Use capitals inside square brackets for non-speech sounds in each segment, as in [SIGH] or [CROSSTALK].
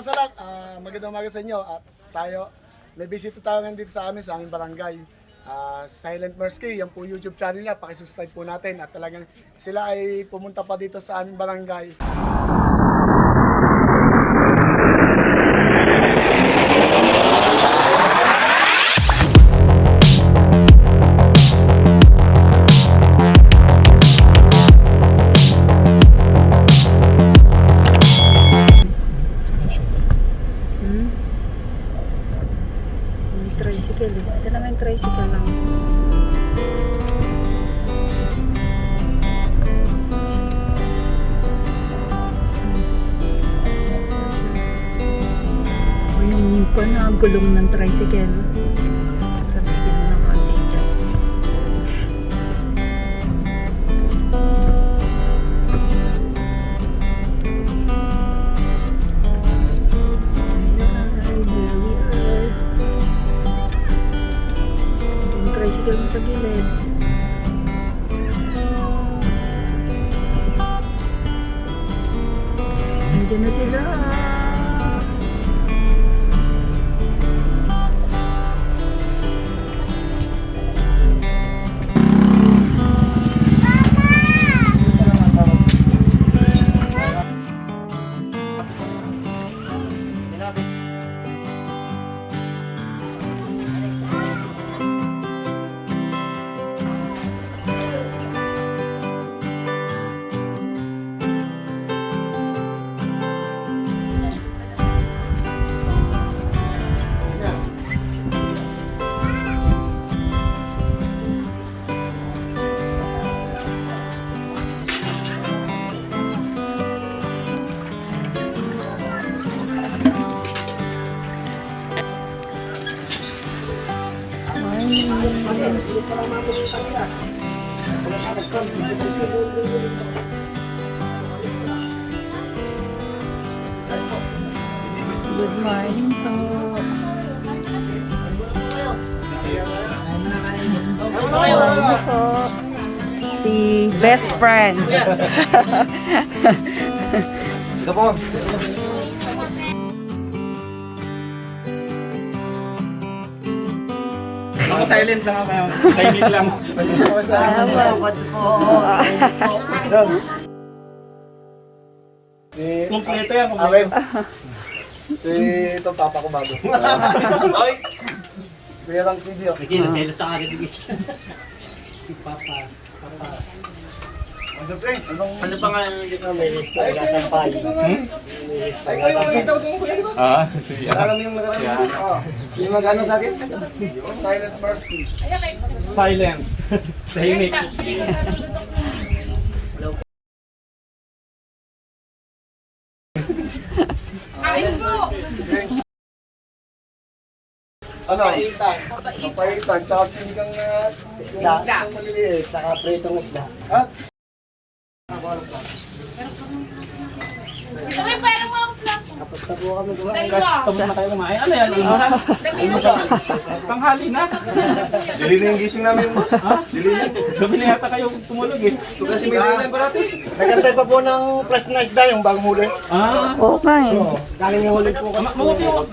kasalak, ah, magandang umaga sa inyo at tayo, may bisita tayo ngayon dito sa amin, sa aming barangay. Ah, Silent Mersky, yan po YouTube channel niya, pakisubscribe po natin at talagang sila ay pumunta pa dito sa aming barangay. Gulong ng tricycle. Morning po. Morning po. Si best friend. Ito po. Mga silent lang ako. Tahimik lang. Yan. Si, Kompleto yan. Kompleto. Si itong papa ko bago. Oy! Si Kuya Lang TV. oh. Sige, selos na agad yung isa. Papa, papa. Anong Ano pa nga dito? Ay, kayo, ikaw din kuya, di ba? Ah, sige. Alam mo yung nakaraan mo? Oh. Sino mag-ano sa akin? Silent Mersky. Silent. Tahimik. Ano? Papaitan. Tsaka sinigang na isda. Isda maliliit. Tsaka pritong isda. Ha? Po kami kumain. Tapos na kayo kumain. Ano yan? Tanghali na. Dili na yung gising namin boss. Ha? Gabi na yata kayo tumulog eh. So kasi may dili na parati. Nagantay pa po ng fresh na isda yung bagong huli. Ah, nga eh. Galing yung huli po mabuti yung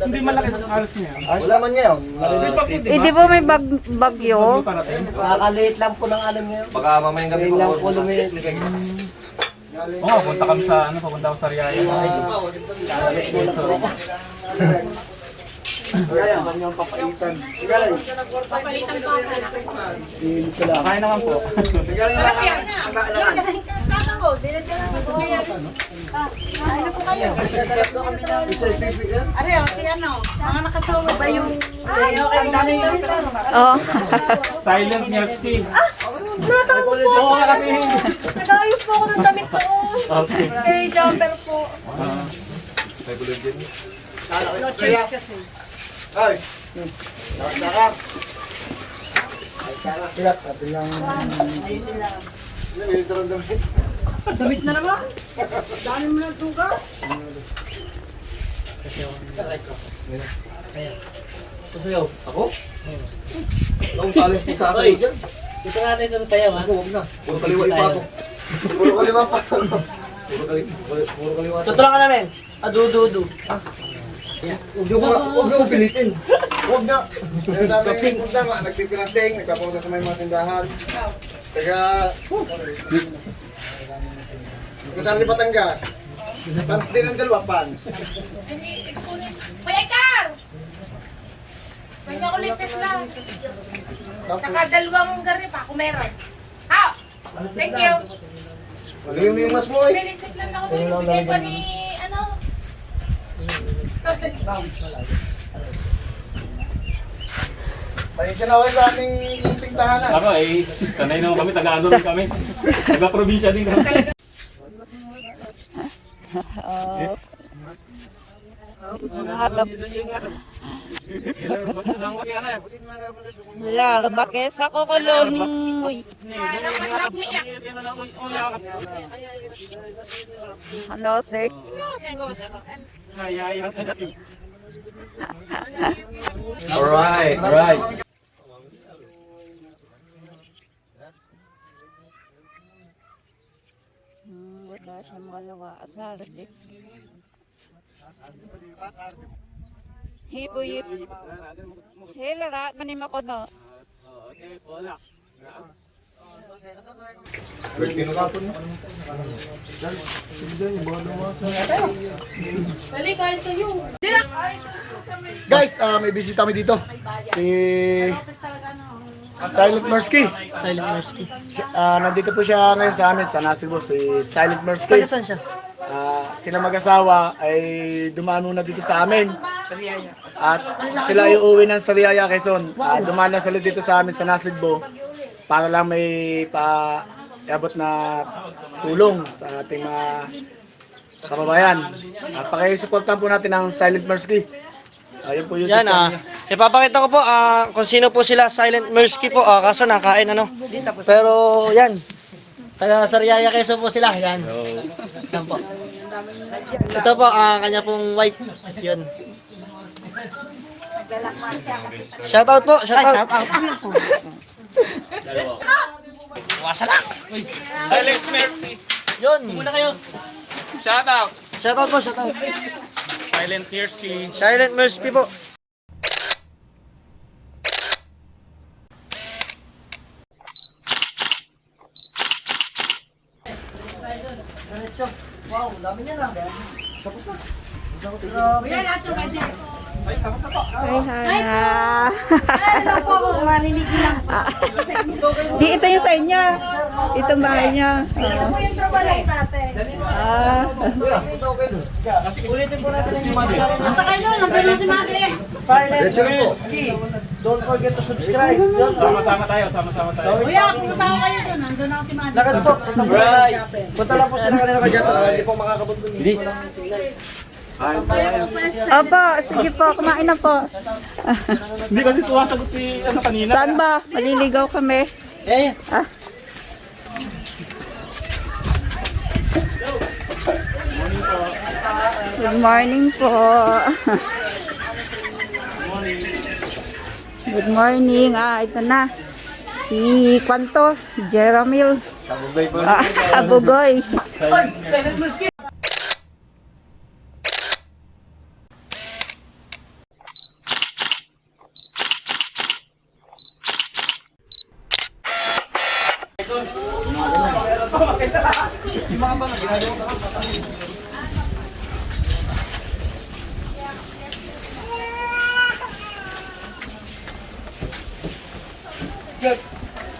hindi malaki ang alas niya. Wala man ngayon. May bagyo, Eh, di ba may bag bagyo? Nakakaliit lang po ng alam ngayon. Baka mamayang gabi po. lang po lumiit. Oo, oh, punta kami sa ano, papunta ako sa Riyaya. Kaya, kanyang papaitan. Sige lang. Papaitan pa ka. lang. Kakain naman po. Sige lang. Are, o, si ano, mga nakasawa ba yung... ang dami dami Oo. Silent Nevsky. Natawag po. Oo, kasi. Nag-ayos po ako ng damit ko. Okay. Kay jumper po. Ah, Ay. Saka. Sigat, atin lang. Damit na naman. Dami mo ng tuga. Ito sa'yo. Ako? Anong challenge mo sa akin dyan? Dito natin ito sayaw ha. Huwag na. Puro kaliwa pa ako. Puro kaliwa pa. Puro kaliwa. Puro kaliwa. Ka namin. Adududu. Huwag niyo ko, huwag niyo ko pilitin. Huwag na. Sabi ng punta nga, nagpipinansing, nagpapunta sa may mga tindahan. Taga... Kung saan ni Batangas. Pants din ang dalawa, pants. Car! Kanya ulit set lang. Saka dalawang gari pa kung meron. Ha! Thank you. Mo yung mas mo eh. May lang ako dito. Bigay pa ni ano. Pahinga na ako sa aming tindahanan. Ako eh, sanay naman kami, taga-ano rin kami. Taga-probinsya din kami. [LAUGHS] Wala, bakit sa kukulong. Ano, sir? Alright. Alright. Wala siya magawa. Asar, di. Hibo. Hilara, ganim ako no. Kayo. Guys, ah, may bisita kami dito. Si Silent Mersky. Silent Mercy. Siya- ah, nandito po siya ngayon sa amin sa Nasibo, si Silent Mersky. Saan siya? Ah, sila mag-asawa ay dumaan muna dito sa amin. At sila ay uuwi ng Sariaya, Quezon. Dumaan lang sila dito sa amin sa Nasigbo para lang may pa abot na tulong sa ating mga kababayan. Uh, Pakisuportan po natin ang Silent Mersky. Ayun po YouTube Yan ah. niya. Ipapakita ko po ah, kung sino po sila Silent Mersky po ah, kaso nakain ano. Pero yan. Taga Sariaya Quezon po sila. Yan. Yan po. Ito po ang kanya pong wife. Yun. Shout out po, shout out. Wasa lang. Silent Mercy. Yun. Muna kayo. Shout out. Shout out po, shout out. Silent Mercy. Silent Mersky po. Dami niya na. Kuya, lahat yung pwede. Hi, hi. Ano po [LAUGHS] ako, marinig lang. Di, ito yung sa inyo. Ito ang bahay niya. Ito po yung trabaho natin. Ah. Ulitin po natin ang mga Basta kayo, nandun na si Maki. Silent Mersky. Don't forget to subscribe. Sama-sama tayo, sama-sama tayo. Kuya, pumunta ko kayo doon. Nandun na si Maki. Lakad po. Punta lang po sila kanina ka dyan. Ah, Hindi po makakabot doon. Hindi. Opo, sige po, kumain na po. Hindi kasi sumasagot si ano kanina. Saan ba? Maliligaw kami. Eh, Ah. Good morning po. Good morning. Ah, ito na. Si Kwanto, Jeramil. Ah, Abugoy.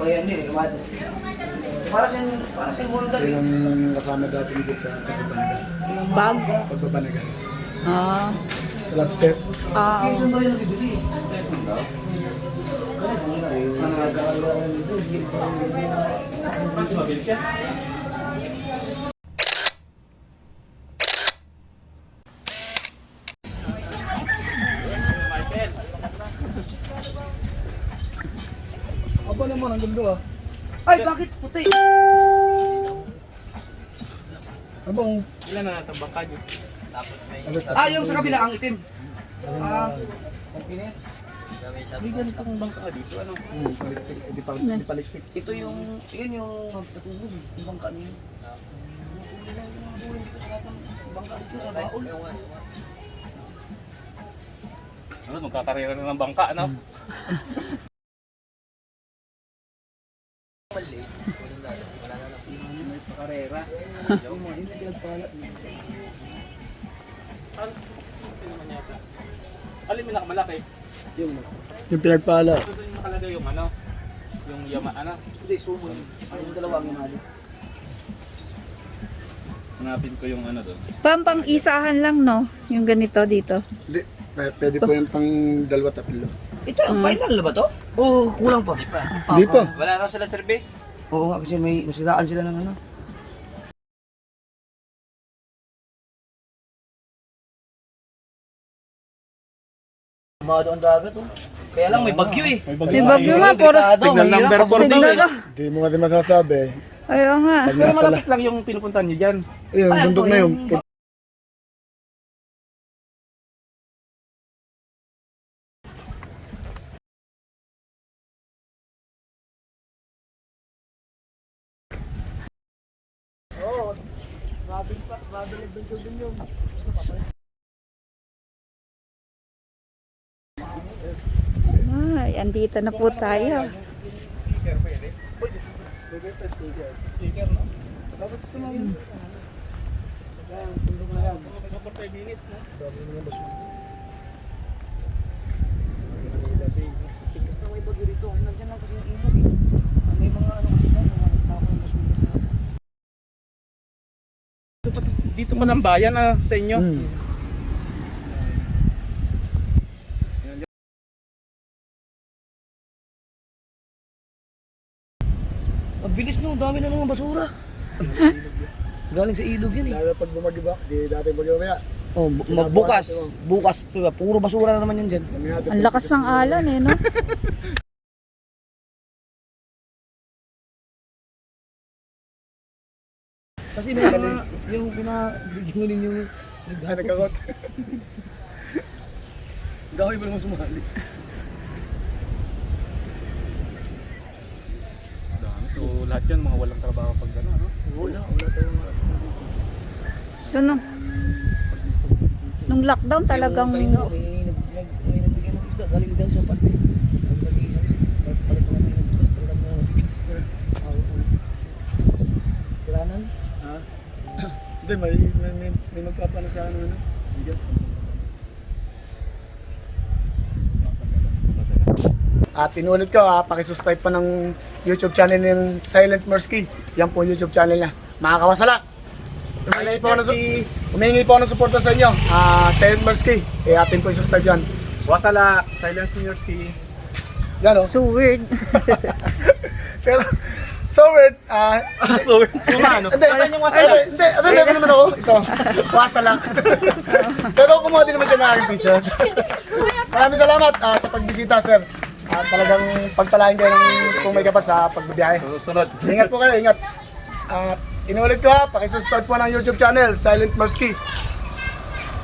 O yan din, kumad. Para sa para sa mundo. yun ang kasama dati dito sa pagbabanagan. Bag. Pagbabanagan. Ah. Love step. Ah. Mabilis yan. mo, ang ganda ah. Ay, bakit puti? Ano bang, Ilan na natin bangka dito? ano Ah, yung sa kabila, ang itim. Ah, ang pinit. May ganitong bangka dito. Ano? Hmm, palikpik, eh, di pa, di palikpik. Ito yung, yun yung natutubog, yung bangka niyo. Bangka dito sa baon. Ano, magkakarera na ng bangka, ano? [LAUGHS] Karera. Ano? Naman yata. Alin yung nakamalaki? Yung, Yung pinagpala. Ito yung nakalagay yung ano? Yung yama, ano? hindi, sumo. Yung dalawa ang yamali. Hanapin ko yung ano doon. Pampang isahan lang, no? Yung ganito dito. Hindi, p- pwede po yung pang dalawa tatlo. Ito, ang final na ba to? Oo, kulang pa. Hindi pa. Hindi pa. Wala na sila service? Oo nga, kasi may nasiraan sila ng ano. Umado ang dagat oh. Kaya lang may bagyo eh. May bagyo nga, puro Signal number four daw signal eh. lang. Hindi mo nga din masasabi. Ayaw nga. Pero malapit lang yung pinupuntahan nyo dyan. Ayun, Ay, bundok na yun. yung- Ay, andito na po tayo. Tapos ito lang. Ayan, bundok na yan. Sabi mo nga, basura. Basta may bagyo dito. Nandiyan lang kasi yung ilog eh. May mga ano kasi dyan, mga tapon na sumunod sa... Dito pa ng bayan ah, sa inyo. Hmm. Bilis mo, ang dami na naman basura. [LAUGHS] Galing sa ilog yan eh. Lalo pag bumagibak, di dati bagyo kaya. Oh, bu- magbukas. Bukas, diba? puro basura na naman yan dyan. Ang lakas ng alon eh, no? [LAUGHS] Kasi may mga, yung pinabigyan ninyo, Ay, nagkakot. dahil [LAUGHS] mo naman sumali. Dami. So lahat yan mga walang trabaho pag gano'n, ano? Wala, wala tayong So, nung, nung lockdown talagang... May, nag, nag, may nagbigyan ng isda, galing dyan sa pati. Kiranan? Hindi, may, may, may, may magpapano sa ano, ano. Bigas. At inulit ko, ah, pakisubscribe pa ng YouTube channel ng Silent Mersky. Yan po yung YouTube channel niya. Mga kawasala! Humingi po su- humingi po ako ng suporta sa inyo. Ah, Silent Mersky. Eh, atin po i-subscribe yan. Wasala, silence Minorski. Yan o. So weird. Pero, so weird. Ah, so, yung ano? Hindi, Saan yung wasala? Hindi, hindi, hindi naman ako. Ito, wasalak. Pero kumuha din naman siya ng aking t-shirt. Maraming salamat ah, sa pagbisita, sir. At talagang pagpalain kayo ng kung may kapat sa pagbibiyahe. Susunod. Ingat po kayo, ingat. At inulit ko ha, pakisubscribe po ng YouTube channel, Silent Mersky.